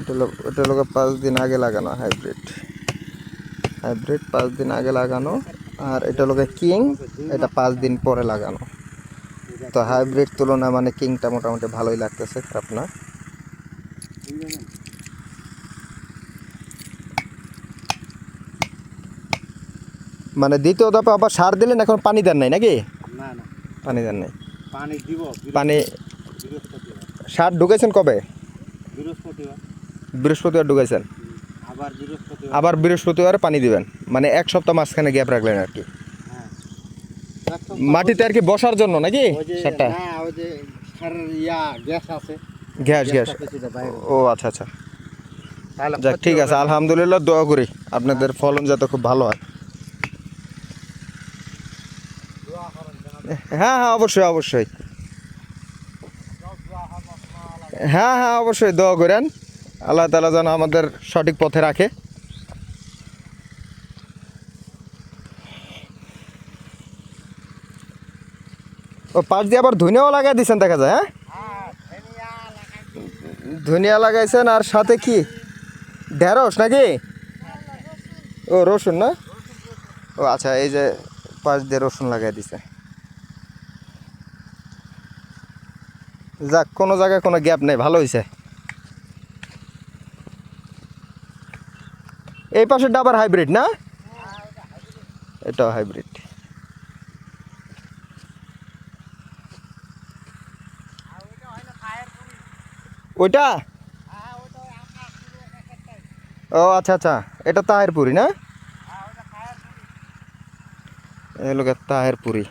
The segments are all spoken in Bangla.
এটা এটা হলো পাঁচ দিন আগে লাগানো হাইব্রিড। হাইব্রিড পাঁচ দিন আগে লাগানো আর এটা হলো কিং এটা পাঁচ দিন পরে লাগানো। তো হাইব্রিড তুলনা মানে কিংটা মোটামুটি ভালোই লাগতেছে খারাপ না। মানে দ্বিতীয় দফা আবার সার দিলেন এখন পানি দেন নাই নাকি? পানি দেন নাই। পানি দিব পানি সার ঢুকেছেন কবে? বৃহস্পতিবার। বৃহস্পতিবার ঢুকেছেন আবার বৃহস্পতিবার। পানি দিবেন? মানে এক সপ্তাহ মাঝখানে গ্যাপ রাখলেন আর কি? হ্যাঁ। মাটিতে আর কি বসার জন্য নাকি সারটা? Gas gas. ও আচ্ছা আচ্ছা। যাক ঠিক আছে আলহামদুলিল্লাহ দোয়া করি। আপনাদের ফলন যাতে খুব ভালো হয়। হ্যাঁ হ্যাঁ অবশ্যই অবশ্যই। হ্যাঁ হ্যাঁ অবশ্যই দোয়া করেন। আল্লাহ তালা যেন আমাদের সঠিক পথে রাখে। ও, পাশ দিয়ে আবার ধনিয়াও লাগাই দিয়েছেন দেখা যায় হ্যাঁ? ধনিয়া লাগাইছেন, আর সাথে কি? ঢেঁড়স নাকি? ও, রসুন না? ও আচ্ছা এই যে পাশ দিয়ে রসুন লাগাই দিছে। যাক, কোনো জায়গায় কোনো গ্যাপ নেই, ভালো হয়েছে এই পাশের ডাবার হাইব্রিড না? এটাও হাইব্রিড ওইটা? ও আচ্ছা আচ্ছা। এটা তাহেরপুরি, না? লোকের তাহেরপুরি।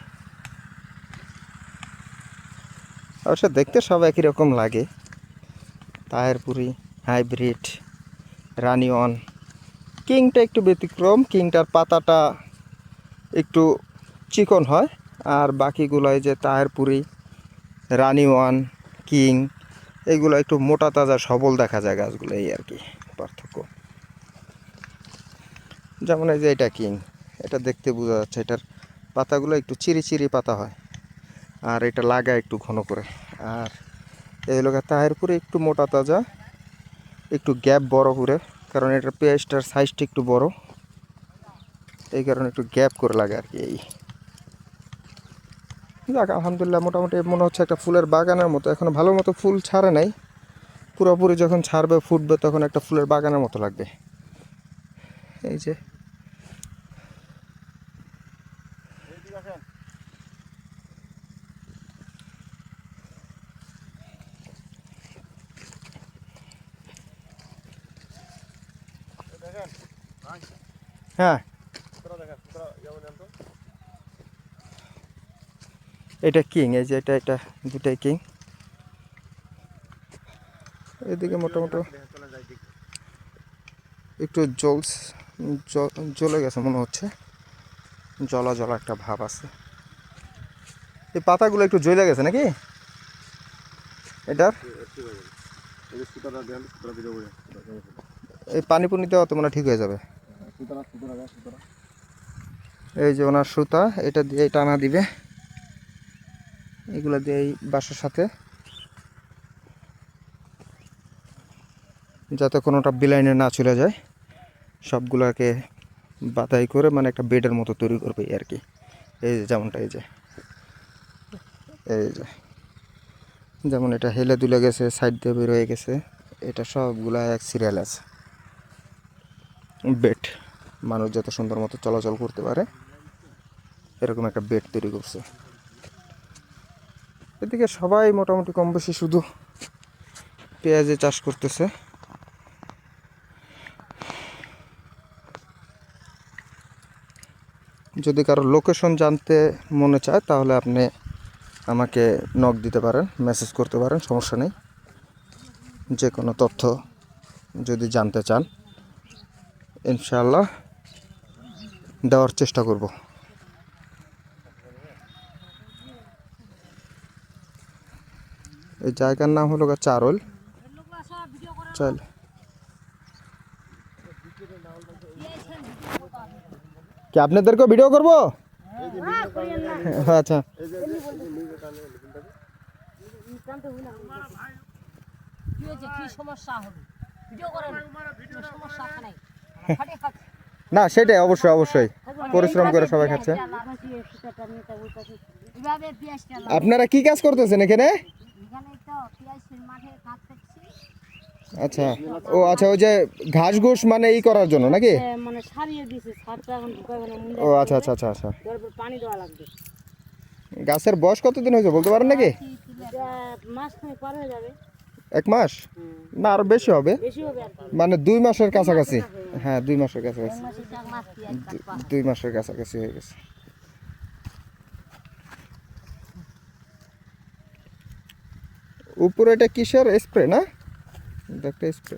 অবশ্য দেখতে সব একই রকম লাগে। তাহেরপুরি হাইব্রিড রানিওয়ান। কিংটা একটু ব্যতিক্রম, কিংটার পাতাটা একটু চিকন হয়, আর বাকিগুলো এই যে তাহেরপুরি রানি ওয়ান কিং, এগুলো একটু মোটা তাজা সবল দেখা যায় গাছগুলো, এই আর কি পার্থক্য। যেমন এই যে এটা কিং, এটা দেখতে বোঝা যাচ্ছে এটার পাতাগুলো একটু চিরি চিরি পাতা হয়, আর এটা লাগা একটু ঘন করে। আর এই লোকের তাহেরপুরে একটু মোটা তাজা, একটু গ্যাপ বড় করে কারণ এটার পেঁয়াজটার সাইজটা একটু বড়। এই কারণে একটু গ্যাপ করে লাগে আর কি এই। দেখ আলহামদুলিল্লাহ মোটামুটি মনে হচ্ছে একটা ফুলের বাগানের মতো। এখন ভালো মতো ফুল ছাড়ে নাই। পুরোপুরি যখন ছাড়বে, ফুটবে, তখন একটা ফুলের বাগানের মতো লাগবে। এই যে হ্যাঁ। এটা কিং, এই যে এটা এটা দুটাই কিং। এদিকে মোটামুটি একটু জল, জ্বলে গেছে মনে হচ্ছে। জলা জলা একটা ভাব আছে। এই পাতাগুলো একটু জ্বলে গেছে নাকি? এটার? এই পানি পুনি দেওয়া তো মনে ঠিক হয়ে যাবে। এই যে ওনার সুতা, এটা দিয়ে টানা দিবে। এগুলো দিয়ে এই বাসার সাথে। যাতে কোনোটা বিলাইনে না চলে যায়। সবগুলোকে বাতাই করে মানে একটা বেডের মতো তৈরি করবে আর কি। এই যে যেমনটা, এই যে। এই যে। যেমন এটা হেলে দুলে গেছে, সাইড দিয়ে বের হয়ে গেছে। এটা সবগুলা এক সিরিয়াল আছে। বেড। মানুষ যাতে সুন্দর মতো চলাচল করতে পারে, এরকম একটা বেড তৈরি করছে। এদিকে সবাই মোটামুটি কম বেশি শুধু পেঁয়াজে চাষ করতেছে। যদি কারও লোকেশন জানতে মনে চায়, তাহলে আপনি আমাকে নক দিতে পারেন মেসেজ করতে পারেন, সমস্যা নেই। যে কোনো তথ্য যদি জানতে চান, ইনশাআল্লাহ দেওয়ার চেষ্টা করব। এই জায়গার নাম হলো গা চারল। চল। কি আপনাদেরকেও ভিডিও করব? আচ্ছা। কি হয়েছে? কি সমস্যা হবে? ভিডিও করেন। সমস্যা আছে নাই? খাটে খাচ্ছে না সেটাই অবশ্যই অবশ্যই। পরিশ্রম করে সবাই খাচ্ছে। আপনারা কি কাজ করতেছেন এখানে? আচ্ছা ও আচ্ছা ওই যে ঘাস ঘুষ মানে ই করার জন্য নাকি? এ, মানে ও আচ্ছা আচ্ছা আচ্ছা আচ্ছা। পানি দেওয়া লাগবে। গাছের বয়স কতদিন হয়েছে বলতে পারেন নাকি? মাস পার হয়ে যাবে। এক মাস? না আরও বেশি হবে। মানে দুই মাসের কাছাকাছি। হ্যাঁ দুই মাসের কাছাকাছি। দুই মাসের কাছাকাছি হয়ে গেছে। উপরে এটা কিসের স্প্রে না? এটা একটা স্প্রে।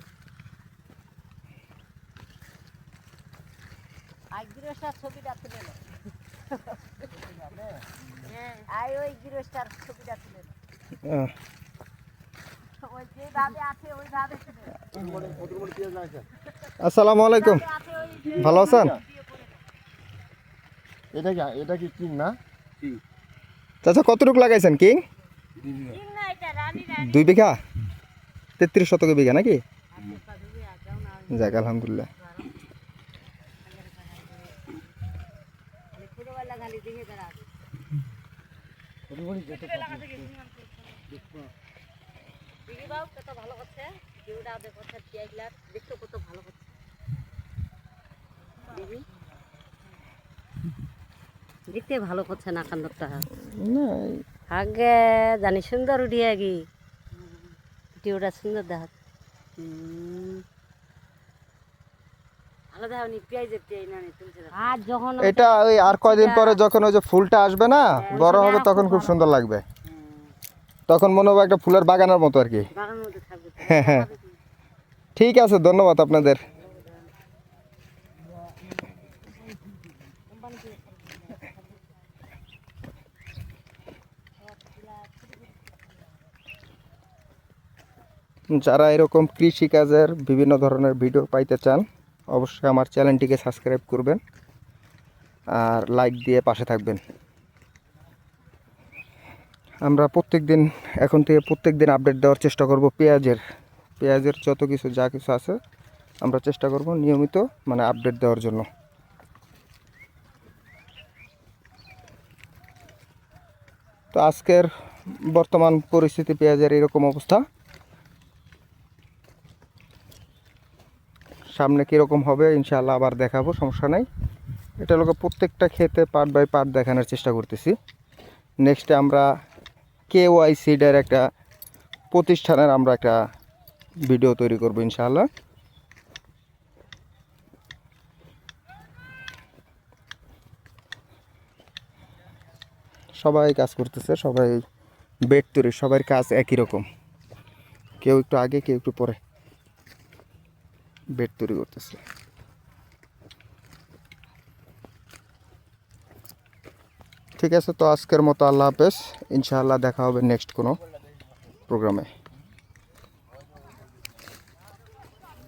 ছবিটা তুলে আসসালামু আলাইকুম। ভালো আছেন? এটা কি এটা কি কিং না? চাচা কতটুকু লাগাইছেন কিং? ঠিক না এটা রানী রানী। দুই বিঘা? তেত্রিশ শতক বিঘা নাকি? যাক আলহামদুলিল্লাহ। দেখে বাবু কত ভালো করছে পেঁয়াজলা দেখছ কত ভালো করছে দিদি দেখতে ভালো করছে না কান্দরটা? আগে জানি সুন্দর ভিডিওটা সুন্দর দেখা। আর যখন এটা ওই আর কয়দিন পরে যখন ওই যে ফুলটা আসবে না বড় হবে তখন খুব সুন্দর লাগবে। তখন মনে হবে একটা ফুলের বাগানের মতো আর কি। হ্যাঁ হ্যাঁ। ঠিক আছে ধন্যবাদ আপনাদের। যারা এরকম কৃষিকাজের বিভিন্ন ধরনের ভিডিও পাইতে চান অবশ্যই আমার চ্যানেলটিকে সাবস্ক্রাইব করবেন আর লাইক দিয়ে পাশে থাকবেন। আমরা প্রত্যেক দিন এখন থেকে প্রত্যেক দিন আপডেট দেওয়ার চেষ্টা করব পেঁয়াজের। পেঁয়াজের যত কিছু, যা কিছু আছে, আমরা চেষ্টা করব নিয়মিত মানে আপডেট দেওয়ার জন্য। তো আজকের বর্তমান পরিস্থিতি পেঁয়াজের এরকম অবস্থা। সামনে কীরকম হবে, ইনশাআল্লাহ আবার দেখাবো, সমস্যা নাই। এটা লোক প্রত্যেকটা খেতে পার্ট বাই পার্ট দেখানোর চেষ্টা করতেছি। নেক্সটে আমরা কে ওয়াই সিডের একটা প্রতিষ্ঠানের আমরা একটা ভিডিও তৈরি করব ইনশাআল্লাহ। সবাই কাজ করতেছে, সবাই বেড তৈরি, সবার কাজ একই রকম। কেউ একটু আগে, কেউ একটু পরে বেড তৈরি করতেছে। ঠিক আছে তো আজকের মতো আল্লাহ হাফেজ। ইনশাআল্লাহ দেখা হবে নেক্সট কোনো প্রোগ্রামে।